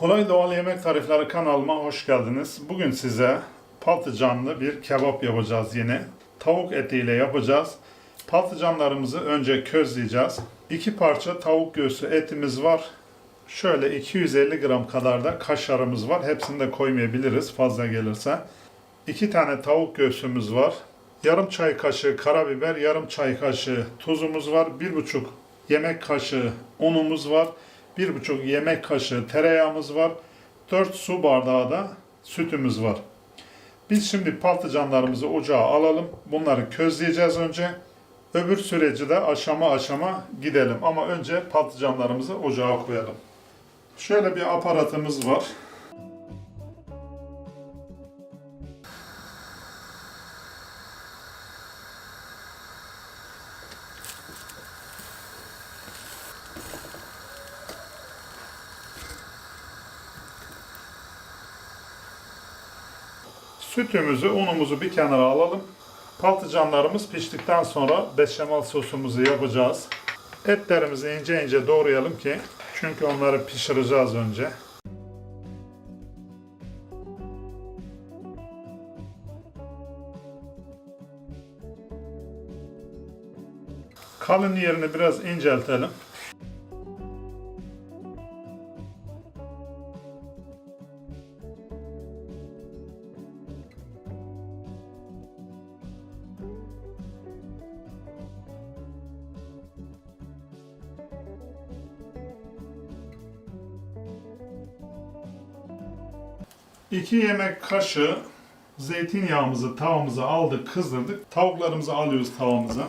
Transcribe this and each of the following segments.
Kolay Doğal Yemek Tarifleri kanalıma hoş geldiniz. Bugün size patlıcanlı bir kebap yapacağız yine. Tavuk etiyle yapacağız. Patlıcanlarımızı önce közleyeceğiz. İki parça tavuk göğsü etimiz var. Şöyle 250 gram kadar da kaşarımız var. Hepsini de koymayabiliriz fazla gelirse. İki tane tavuk göğsümüz var. Yarım çay kaşığı karabiber, yarım çay kaşığı tuzumuz var. Bir buçuk yemek kaşığı unumuz var. Bir buçuk yemek kaşığı tereyağımız var. 4 su bardağı da sütümüz var. Biz şimdi patlıcanlarımızı ocağa alalım. Bunları közleyeceğiz önce. Öbür süreci de aşama aşama gidelim. Ama önce patlıcanlarımızı ocağa koyalım. Şöyle bir aparatımız var. Sütümüzü, unumuzu bir kenara alalım. Patlıcanlarımız piştikten sonra beşamel sosumuzu yapacağız. Etlerimizi ince ince doğrayalım ki çünkü onları pişireceğiz önce. Kalın yerini biraz inceltelim. İki yemek kaşığı zeytinyağımızı tavamıza aldık, kızdırdık. Tavuklarımızı alıyoruz tavamıza.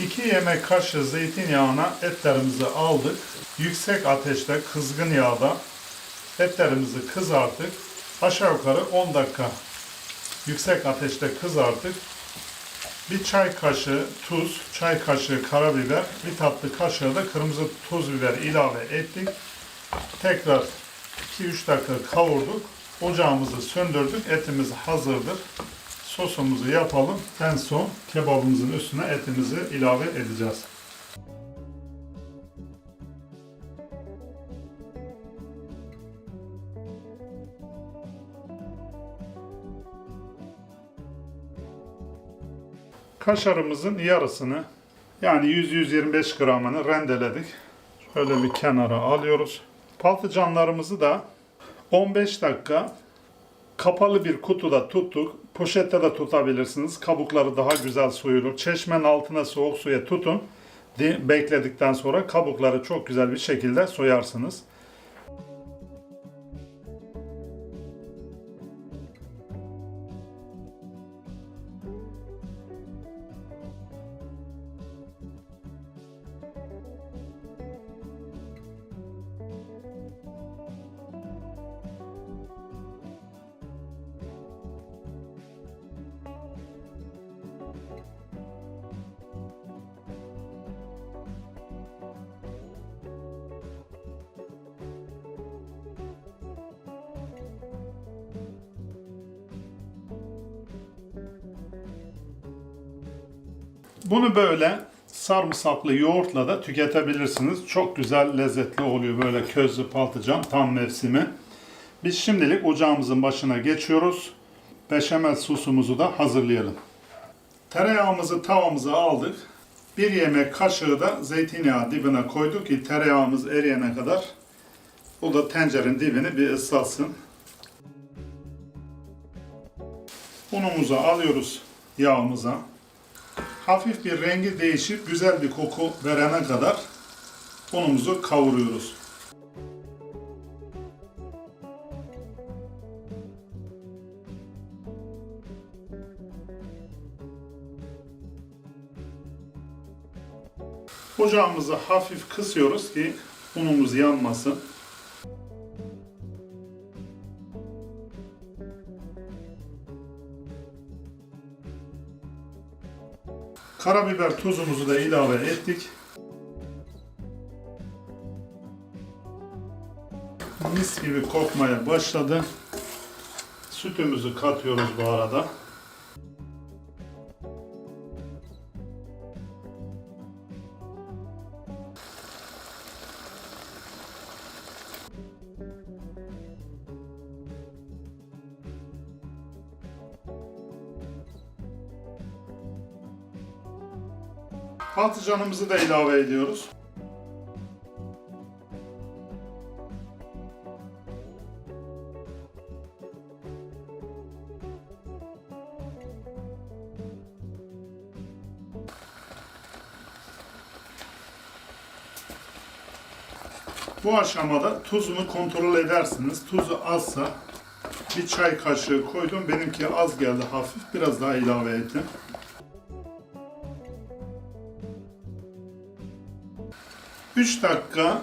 İki yemek kaşığı zeytinyağına etlerimizi aldık. Yüksek ateşte kızgın yağda etlerimizi kızarttık. Aşağı yukarı 10 dakika yüksek ateşte kızarttık. Bir çay kaşığı tuz, çay kaşığı karabiber, bir tatlı kaşığı da kırmızı tuz biber ilave ettik. Tekrar 2-3 dakika kavurduk. Ocağımızı söndürdük. Etimiz hazırdır. Sosumuzu yapalım. En son kebabımızın üstüne etimizi ilave edeceğiz. Kaşarımızın yarısını yani 100-125 gramını rendeledik. Şöyle bir kenara alıyoruz. Patlıcanlarımızı da 15 dakika kapalı bir kutuda tuttuk. Poşette de tutabilirsiniz. Kabukları daha güzel soyulur. Çeşmenin altına soğuk suya tutun. Di- Bekledikten sonra kabukları çok güzel bir şekilde soyarsınız. Bunu böyle sarımsaklı yoğurtla da tüketebilirsiniz. Çok güzel lezzetli oluyor böyle közlü patlıcan tam mevsimi. Biz şimdilik ocağımızın başına geçiyoruz. Beşamel sosumuzu da hazırlayalım. Tereyağımızı tavamıza aldık. Bir yemek kaşığı da zeytinyağı dibine koyduk ki tereyağımız eriyene kadar. Bu da tencerenin dibini bir ıslatsın. Unumuzu alıyoruz yağımıza. Hafif bir rengi değişip güzel bir koku verene kadar unumuzu kavuruyoruz. Ocağımızı hafif kısıyoruz ki unumuz yanmasın. Karabiber tuzumuzu da ilave ettik. Mis gibi kokmaya başladı. Sütümüzü katıyoruz bu arada. Patlıcanımızı da ilave ediyoruz. Bu aşamada tuzunu kontrol edersiniz. Tuzu azsa bir çay kaşığı koydum. Benimki az geldi hafif. Biraz daha ilave ettim. Üç dakika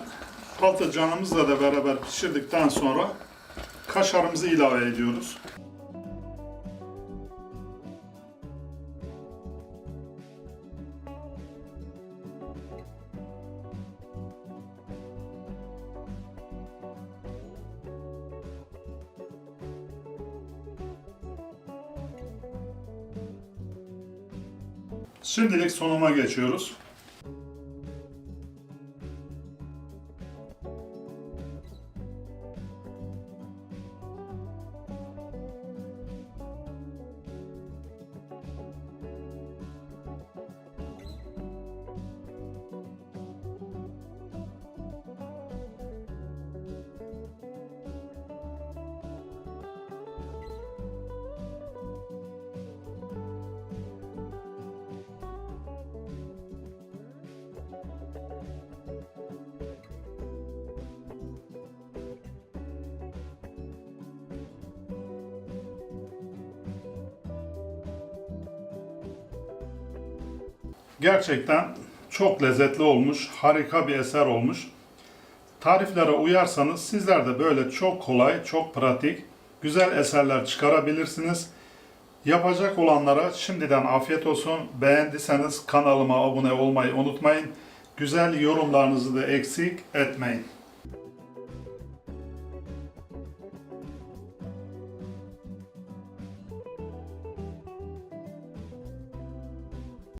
patlıcanımızla da beraber pişirdikten sonra kaşarımızı ilave ediyoruz. Şimdilik sonuma geçiyoruz. Gerçekten çok lezzetli olmuş, harika bir eser olmuş. Tariflere uyarsanız sizler de böyle çok kolay, çok pratik, güzel eserler çıkarabilirsiniz. Yapacak olanlara şimdiden afiyet olsun. Beğendiyseniz kanalıma abone olmayı unutmayın. Güzel yorumlarınızı da eksik etmeyin.